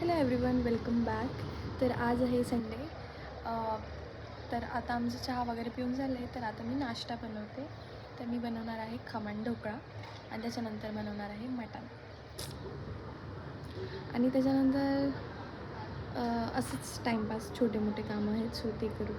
Hello everyone welcome back तर आज आहे संडे तर आता आमचं चहा वगैरे पिऊन झालं आहे तर आता मी नाश्ता बनवते. तर मी बनवणार आहे खमण ढोकळा आणि त्याच्यानंतर बनवणार आहे मटण. आणि त्याच्यानंतर असंच टाईमपास छोटे मोठे कामं आहेत सो ते करू.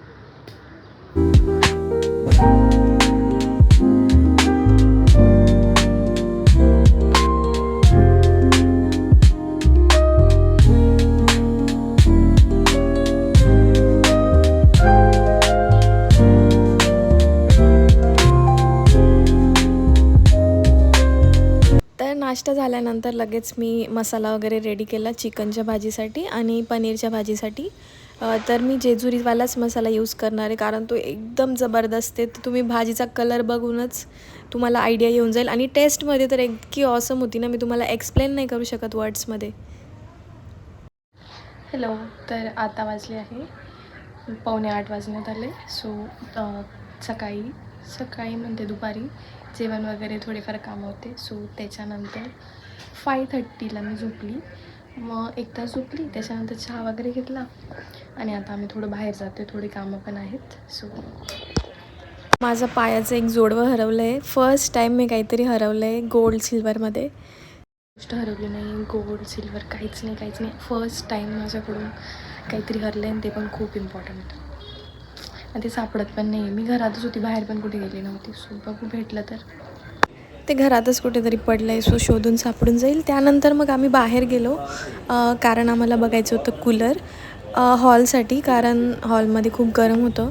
नाश्ता झाल्यानंतर लगेच मी मसाला वगैरे रेडी केला चिकनच्या भाजीसाठी आणि पनीरच्या भाजीसाठी. तर मी जेजुरीवालाच मसाला यूज करणार आहे कारण तो एकदम जबरदस्त आहे. तर तुम्ही भाजीचा कलर बघूनच तुम्हाला आयडिया येऊन जाईल. आणि टेस्टमध्ये तर इतकी ऑसम होती ना मी तुम्हाला एक्सप्लेन नाही करू शकत वर्ड्समध्ये हॅलो तर आता वाजले आहे. पावणे आठ वाजण्यात आले. सो सकाळी सकाळी म्हणते दुपारी जेवण वगैरे थोडेफार कामं होते. सो त्याच्यानंतर फाय थर्टीला मी झोपली. मग एक तास झोपली त्याच्यानंतर चहा वगैरे घेतला. आणि आता आम्ही थोडं बाहेर जातो थोडी कामं पण आहेत. सो माझं पायाचं एक जोडवं हरवलं आहे फर्स्ट टाईम मी काहीतरी हरवलं आहे गोल्ड सिल्वरमध्ये गोष्ट हरवली नाही गोल्ड सिल्वर काहीच नाही काहीच नाही. फर्स्ट टाईम माझ्याकडून काहीतरी हरलं आहे ते पण खूप इम्पॉर्टंट आणि ते सापडत पण नाही. मी घरातच होती बाहेर पण कुठे गेली नव्हती. सो बघू भेटलं तर. ते घरातच कुठेतरी पडलं आहे सो शोधून सापडून जाईल. त्यानंतर मग आम्ही बाहेर गेलो. कारण आम्हाला बघायचं होतं कूलर हॉलसाठी. कारण हॉलमध्ये खूप गरम होतं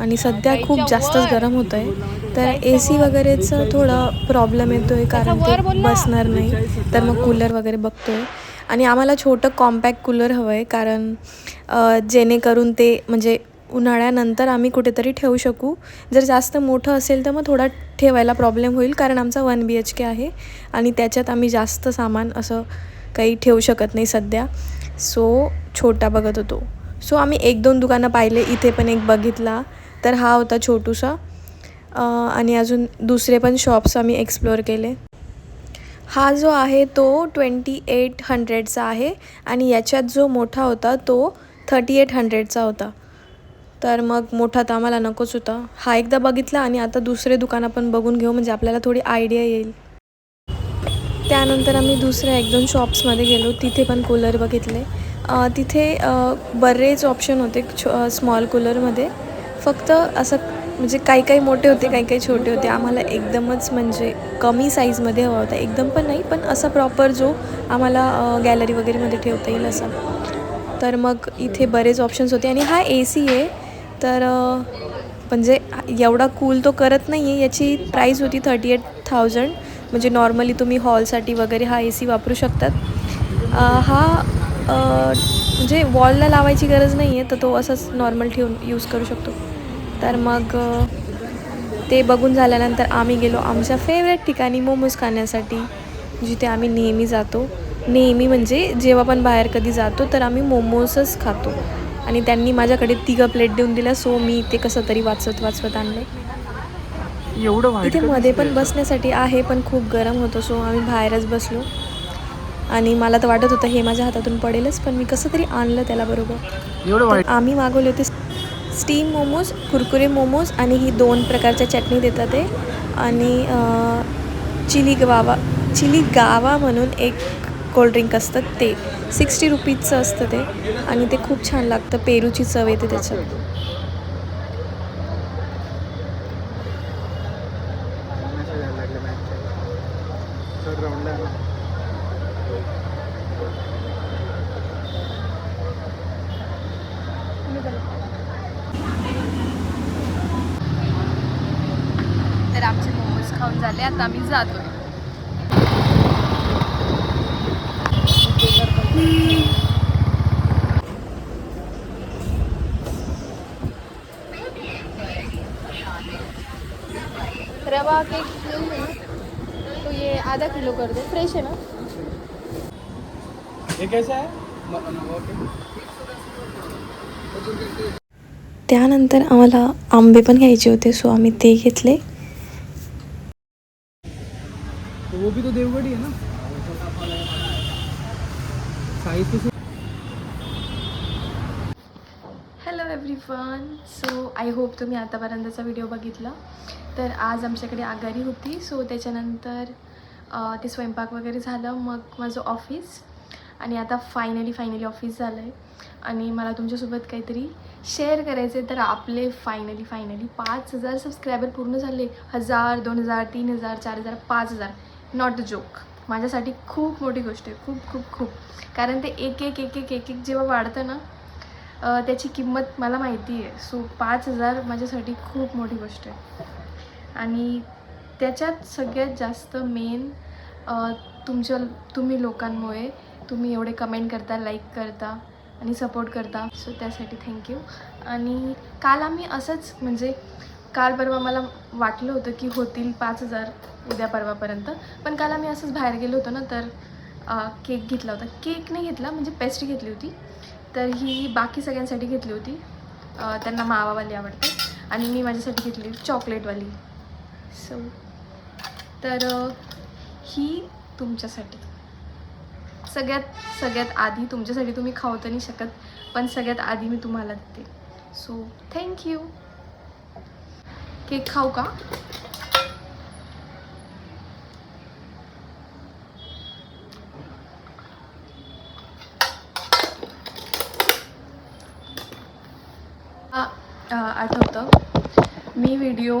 आणि सध्या खूप जास्तच गरम होतं आहे तर ए सी वगैरेचं थोडं प्रॉब्लेम येतो आहे कारण ते बसणार नाही. तर मग कूलर वगैरे बघतो आहे आणि आम्हाला छोटं कॉम्पॅक्ट कूलर हवं आहे कारण जेणेकरून ते म्हणजे उन्हाळ्यानंतर आम्ही कुठेतरी ठेवू शकू. जर जास्त मोठं असेल तर मग थोडा ठेवायला प्रॉब्लेम होईल कारण आमचा वन बी एच के आहे आणि त्याच्यात आम्ही जास्त सामान असं काही ठेवू शकत नाही सध्या. सो छोटा बघत होतो. सो आम्ही एक दोन दुकानं पाहिले इथे पण एक बघितला. तर हा होता छोटूसा. आणि अजून दुसरे पण शॉप्स आम्ही एक्सप्लोअर केले. हा जो आहे तो ट्वेंटी एट हंड्रेडचा आहे आणि याच्यात जो मोठा होता तो थर्टी एट हंड्रेडचा होता. तर मग मोठा तर आम्हाला नकोच होता. हा एकदा बघितला आणि आता दुसरे दुकानं आपण बघून घेऊ म्हणजे आपल्याला थोडी आयडिया येईल. त्यानंतर आम्ही दुसऱ्या एक दोन शॉप्समध्ये गेलो तिथे पण कूलर बघितले. तिथे बरेच ऑप्शन होते छो स्मॉल कूलरमध्ये फक्त असं म्हणजे काही काही मोठे होते काही काही छोटे होते. आम्हाला एकदमच म्हणजे कमी साईजमध्ये हवा होता. एकदम पण नाही पण असा प्रॉपर जो आम्हाला गॅलरी वगैरेमध्ये ठेवता येईल असा. तर मग इथे बरेच ऑप्शन्स होते. आणि हा ए सी आहे तर म्हणजे एवढा कूल तो करत नाही आहे याची प्राईस होती थर्टी एट थाउजंड म्हणजे नॉर्मली तुम्ही हॉलसाठी वगैरे हा ए सी वापरू शकतात. हा म्हणजे वॉलला लावायची गरज नाही आहे तर तो असंच नॉर्मल ठेवून यूज करू शकतो. तर मग ते बघून झाल्यानंतर आम्ही गेलो आमच्या फेवरेट ठिकाणी मोमोज खाण्यासाठी जिथे आम्ही नेहमी जातो. नेहमी म्हणजे जेव्हा पण बाहेर कधी जातो तर आम्ही मोमोजच खातो. आणि त्यांनी माझ्याकडे तिघं प्लेट देऊन दिल्या सो मी ते कसं तरी वाचत वाचवत आणलं एवढं इथे मध्ये? पण बसण्यासाठी आहे पण खूप गरम होतं. सो आम्ही बाहेरच बसलो. आणि मला तर वाटत होतं हे माझ्या हातातून पडेलच पण मी कसं तरी आणलं त्याला बरोबर. आम्ही मागवले होते स्टीम मोमोज कुरकुरे मोमोज आणि ही दोन प्रकारच्या चटणी देतात ते. आणि चिली गावा चिली गावा म्हणून एक कोल्ड्रिंक असतं ते. सिक्स्टी रुपीजचं असतं ते. आणि ते खूप छान लागतं. पेरूची चव येते त्याच्यात. तर आमचे मोमोज खाऊन झाले. आता आम्ही जातोय. रवा केक तो ये आधा किलो कर दो. फ्रेश है ना? हे कैसा आहे त्यानंतर आम्हाला आंबे पण घ्यायचे होते सो आम्ही ते घेतले. Hello everyone so I hope तुम्ही आतापर्यंतचा व्हिडिओ बघितला. तर आज आमच्याकडे आघाडी होती. सो त्याच्यानंतर ते स्वयंपाक वगैरे झालं. मग माझं ऑफिस आणि आता फायनली फायनली ऑफिस झालं आहे आणि मला तुमच्यासोबत काहीतरी शेअर करायचे तर आपले फायनली फायनली पाच हजार सबस्क्रायबर पूर्ण झाले. हजार दोन हजार तीन हजार चार हजार पाच हजार. नॉट अ जोक माझ्यासाठी खूप मोठी गोष्ट आहे. खूप खूप खूप. कारण ते एक एक एक एक एक एक जेव्हा वाढतं ना त्याची किंमत मला माहिती आहे. सो पाच हजार माझ्यासाठी खूप मोठी गोष्ट आहे. आणि त्याच्यात सगळ्यात जास्त मेन तुमच्या तुम्ही लोकांमुळे तुम्ही एवढे कमेंट करता लाईक करता आणि सपोर्ट करता. सो त्यासाठी थँक्यू आणि काल आम्ही असंच म्हणजे काल परवा मला वाटलं होतं की होतील पाच हजार उद्या परवापर्यंत. पण काल आम्ही असंच बाहेर गेलो होतो ना तर केक घेतला होता. केक नाही घेतला म्हणजे पेस्ट्री घेतली होती. तर ही बाकी सगळ्यांसाठी घेतली होती. त्यांना मावावाली आवडते. आणि मी माझ्यासाठी घेतली चॉकलेटवाली. सो तर ही तुमच्यासाठी. सगळ्यात सगळ्यात आधी तुमच्यासाठी तुम्ही खाऊ तर नाही शकत पण सगळ्यात आधी मी तुम्हाला देते. सो थँक्यू केक खाऊ का? आठवतं. मी व्हिडिओ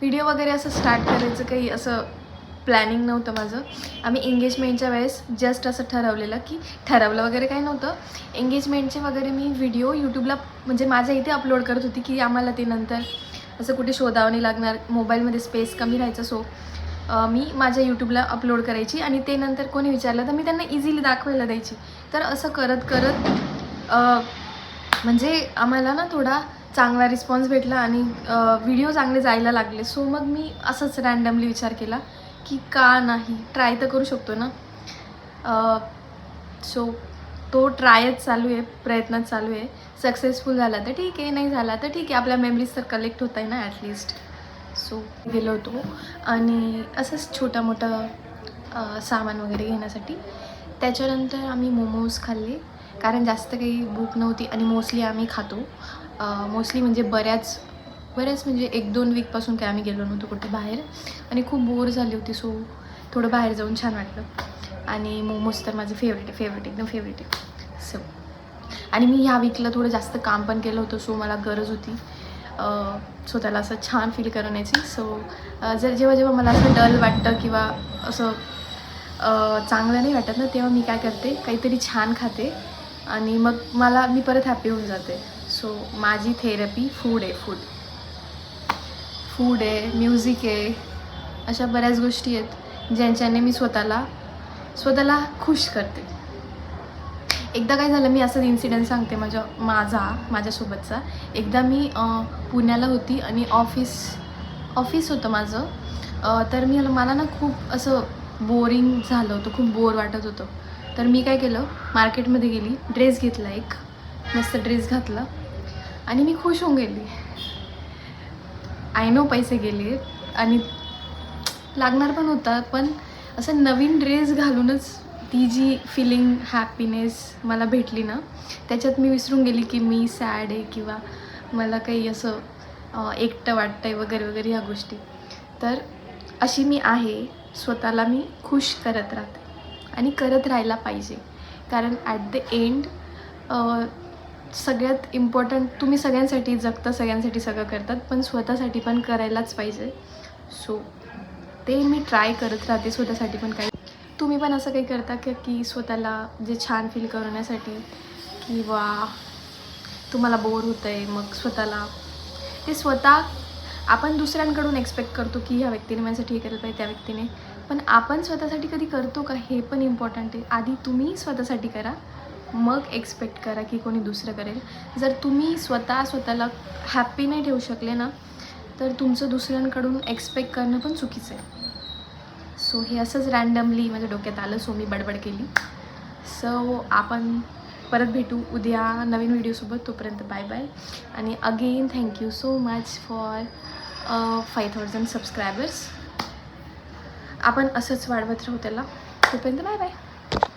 व्हिडिओ वगैरे असं स्टार्ट करायचं काही असं प्लॅनिंग नव्हतं माझं. आम्ही एंगेजमेंटच्या वेळेस जस्ट असं ठरवलेलं की ठरवलं वगैरे काही नव्हतं. एंगेजमेंटचे वगैरे मी व्हिडिओ यूट्यूबला म्हणजे माझ्या इथे अपलोड करत होती की आम्हाला ते नंतर असं कुठे शोधावं नाही लागणार मोबाईलमध्ये स्पेस कमी राहायचं सो मी माझ्या यूट्यूबला अपलोड करायची आणि ते नंतर कोणी विचारलं तर मी त्यांना इझिली दाखवायला द्यायची. तर असं करत करत म्हणजे आम्हाला ना थोडा चांगला रिस्पॉन्स भेटला आणि व्हिडिओ चांगले जायला लागले. सो मग मी असंच रँडमली विचार केला. की का नाही? ट्राय तर करू शकतो ना? सो तो ट्रायच चालू आहे प्रयत्न चालू आहे. सक्सेसफुल झाला तर ठीक आहे नाही झाला तर ठीक आहे. आपल्या मेमरीज तर कलेक्ट होत आहे ना ॲटलिस्ट सो गेलो होतो. आणि असंच छोटा मोठा सामान वगैरे घेण्यासाठी. त्याच्यानंतर आम्ही मोमोज खाल्ले. कारण जास्त काही भूक नव्हती आणि मोस्टली आम्ही खातो. मोस्टली म्हणजे बऱ्याच बरेच म्हणजे एक दोन वीकपासून काय आम्ही गेलो नव्हतो कुठे बाहेर. आणि खूप बोर झाली होती सो थोडं बाहेर जाऊन छान वाटलं. आणि मोमोज तर माझं फेवरेट आहे फेवरेट एकदम फेवरेट आहे. सो आणि मी ह्या वीकला थोडं जास्त काम पण केलं होतं सो मला गरज होती. स्वतःला असं छान फील करण्याची. सो जर जेव्हा जेव्हा मला असं डल वाटतं किंवा असं चांगलं नाही वाटत ना तेव्हा मी काय करते काहीतरी छान खाते. आणि मग मला मी परत हॅपी होऊन जाते. सो माझी थेरपी फूड आहे फूड फूड आहे म्युझिक आहे अशा बऱ्याच गोष्टी आहेत ज्यांच्याने मी स्वतःला स्वतःला खुश करते. एकदा काय झालं मी असंच इन्सिडेंट सांगते माझ्या माझा माझ्यासोबतचा. एकदा मी पुण्याला होती आणि ऑफिस ऑफिस होतं माझं. तर मी मला ना खूप असं बोरिंग झालं होतं खूप बोर वाटत होतं. तर मी काय केलं मार्केटमध्ये गेली ड्रेस घेतला एक मस्त ड्रेस घातला आणि मी खुश होऊन गेली. आय नो पैसे गेले आणि लागणार पण होता पण असं नवीन ड्रेस घालूनच ती जी फिलिंग हॅपीनेस मला भेटली ना त्याच्यात मी विसरून गेली की मी सॅड आहे किंवा मला काही असं एकटं वाटतं आहे वगैरे वगैरे ह्या गोष्टी. तर अशी मी आहे स्वतःला मी खुश करत राहते आणि करत राहायला पाहिजे. कारण ॲट द एंड सगळ्यात इम्पॉर्टंट तुम्ही सगळ्यांसाठी जगता सगळ्यांसाठी सगळं करतात पण स्वतःसाठी पण करायलाच पाहिजे. सो ते मी ट्राय करत राहते स्वतःसाठी पण काही. तुम्ही पण असं काही करता का की स्वतःला जे छान फील करण्यासाठी किंवा तुम्हाला बोर होतं आहे मग स्वतःला ते स्वतः आपण दुसऱ्यांकडून एक्सपेक्ट करतो की ह्या व्यक्तीने माझ्यासाठी हे केलं पाहिजे त्या व्यक्तीने. पण आपण स्वतःसाठी कधी करतो का? हे पण इम्पॉर्टंट आहे. आधी तुम्ही स्वतःसाठी करा. मग एक्सपेक्ट करा की कोणी दुसरं करेल. जर तुम्ही स्वतः स्वतःला हॅप्पी नाही ठेवू शकले ना तर तुमचं दुसऱ्यांकडून एक्सपेक्ट करणं पण चुकीचं आहे. सो हे असंच रँडमली माझ्या डोक्यात आलं सो मी बडबड केली. सो आपण परत भेटू उद्या नवीन व्हिडिओसोबत तोपर्यंत बाय बाय आणि again thank you so much for five thousand subscribers आपण असंच वाढवत राहू त्याला. तोपर्यंत बाय बाय